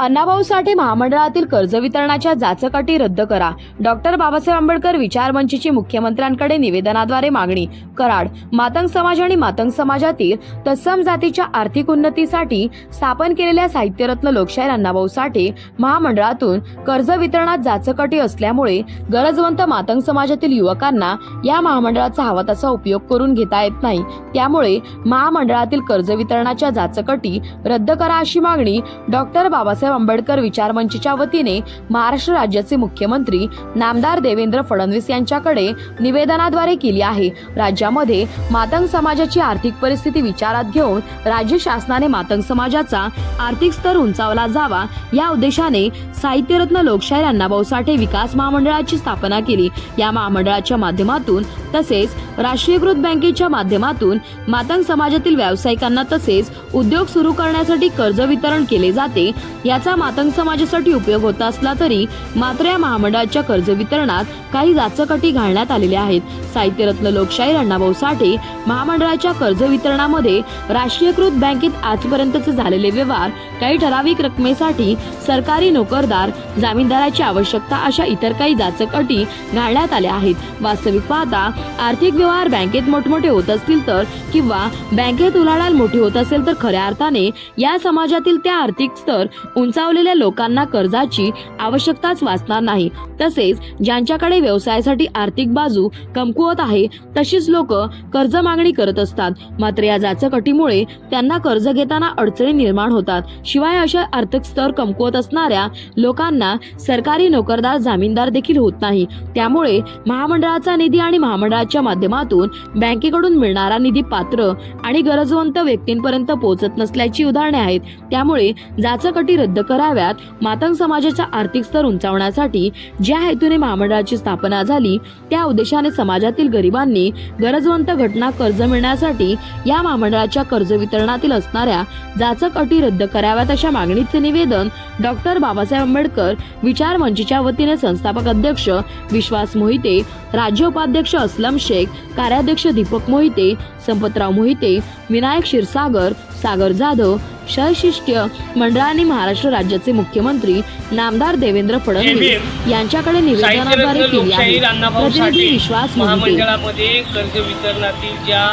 अण्णाभाऊ साठे महामंडळातील कर्ज वितरणाच्या जाचकटी रद्द करा. डॉक्टर बाबासाहेब आंबेडकर विचार मंचची मुख्यमंत्र्यांकडे निवेदनाद्वारे मागणी. कराड मातंग समाज आणि मातंग समाजातील तत्सम जातीच्या आर्थिक उन्नतीसाठी स्थापन केलेल्या साहित्यरत्न लोकशाहीर अण्णाभाऊ साठे महामंडळातून कर्ज वितरणात जाचकटी असल्यामुळे गरजवंत मातंग समाजातील युवकांना या महामंडळाचा हवा तसा उपयोग करून घेता येत नाही. त्यामुळे महामंडळातील कर्ज वितरणाच्या जाचकटी रद्द करा अशी मागणी डॉक्टर बाबासाहेब आंबेडकर विचार मंचच्या वतीने महाराष्ट्र राज्याचे मुख्यमंत्री नामदार देवेंद्र फडणवीस यांच्याकडे निवेदनाद्वारे केली आहे. राज्यामध्ये मातंग समाजाची आर्थिक परिस्थिती विचारात घेऊन राज्य शासनाने मातंग समाजाचा आर्थिक स्तर उंचावला जावा या उद्देशाने साहित्यरत्न लोकशाहीर अण्णाभाऊ साठे विकास महामंडळाची स्थापना केली. या महामंडळाच्या माध्यमातून तसेच राष्ट्रीयकृत बँकेच्या माध्यमातून मातंग समाजातील व्यावसायिकांना तसेच उद्योग सुरू करण्यासाठी कर्ज वितरण केले जाते याचा मातंग समाजासाठी उपयोग होत असला तरी मात्र या महामंडळाच्या कर्ज वितरणात काही जाचकटी घालण्यात आलेल्या आहेत. साहित्यरत्न लोकशाहीर अण्णाभाऊ साठे महामंडळाच्या कर्ज वितरणामध्ये राष्ट्रीयकृत बँकेत आजपर्यंतचे झालेले व्यवहार काही ठराविक रकमेसाठी सरकारी नोकरदार जामीनदाराची आवश्यकता अशा इतर काही जाचक अटी घालण्यात आल्या आहेत. वास्तविक पाहता आर्थिक व्यवहार बँकेत मोठमोठे होत असतील तर किंवा बँकेत उलाढाल मोठी होत असेल तर खऱ्या अर्थाने या समाजातील त्या आर्थिक स्तर उंचावलेल्या लोकांना कर्जाची आवश्यकताच वाचणार नाही. तसेच ज्यांच्याकडे व्यवसायासाठी आर्थिक बाजू कमकुवत आहे तशीच लोक कर्ज मागणी करत असतात. मात्र या जाचक अटीमुळे त्यांना कर्ज घेताना अडचणी निर्माण होतात. शिवाय अशा आर्थिक स्तर कमकुवत असणाऱ्या लोकांना सरकारी नोकरदार जामीनदार देखील होत नाही. त्यामुळे महामंडळाचा निधी आणि महामंडळाच्या माध्यमात माध्यमातून बँकेकडून मिळणारा निधी पात्र आणि गरजवंत व्यक्तींपर्यंत पोहोचत नसल्याची उदाहरणे आहेत. त्यामुळे जाचकटी रद्द कराव्यात मातंग समाजाचा आर्थिक स्तर उंचावण्यासाठी ज्या हेतूने महामंडळाची स्थापना झाली त्या उद्देशाने समाजातील गरिबांनी गरजवंत घटना कर्ज मिळण्यासाठी या महामंडळाच्या कर्ज वितरणातील असणाऱ्या जाचक अटी रद्द कराव्यात अशा मागणीचे निवेदन डॉक्टर बाबासाहेब आंबेडकर विचार मंचच्या वतीने संस्थापक अध्यक्ष विश्वास मोहिते राज्य उपाध्यक्ष असलम शेख कार्याध्यक्ष दीपक मोहिते संपतराव मोहिते विनायक क्षीरसागर सागर जाधव सहशिष्य मंडळाने महाराष्ट्र राज्याचे मुख्यमंत्री नामदार देवेंद्र फडणवीस यांच्याकडे निवेदनाद्वारे केली आहे. प्रतिनिधी विश्वास महामंडळामध्ये कर्ज वितरणातील ज्या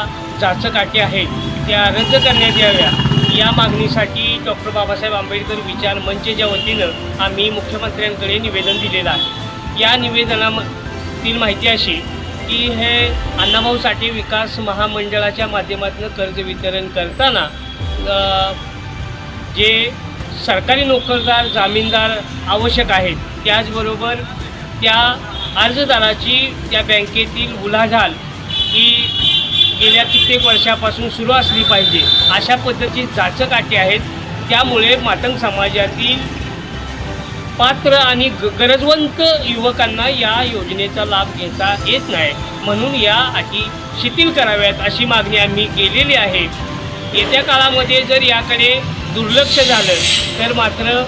जाचकाठी आहेत त्या रद्द करण्यात याव्या. या मागणीसाठी डॉक्टर बाबासाहेब आंबेडकर विचार मंचच्या वतीनं आम्ही मुख्यमंत्र्यांकडे निवेदन दिलेलं आहे. या निवेदनातील माहिती अशी की हे अण्णाभाऊसाठी विकास महामंडळाच्या माध्यमातून कर्ज वितरण करताना जे सरकारी नोकरदार जामीनदार आवश्यक आहेत त्याचबरोबर त्या अर्जदाराची त्या बँकेतील उलाढाल ही गेल्या कित्येक वर्षापासून सुरू असली पाहिजे अशा पद्धतीची जाचकाठी आहेत. त्यामुळे मातंग समाजातील पात्र आणि ग गरजवंत युवकांना या योजनेचा लाभ घेता येत नाही म्हणून या अटी शिथिल कराव्यात अशी मागणी आम्ही केलेली आहे. येत्या काळामध्ये जर याकडे दुर्लक्ष झालं तर मात्र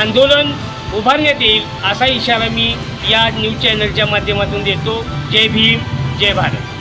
आंदोलन उभारण्यात येईल असा इशारा मी या न्यूज चॅनलच्या माध्यमातून देतो. जय भीम जय भारत.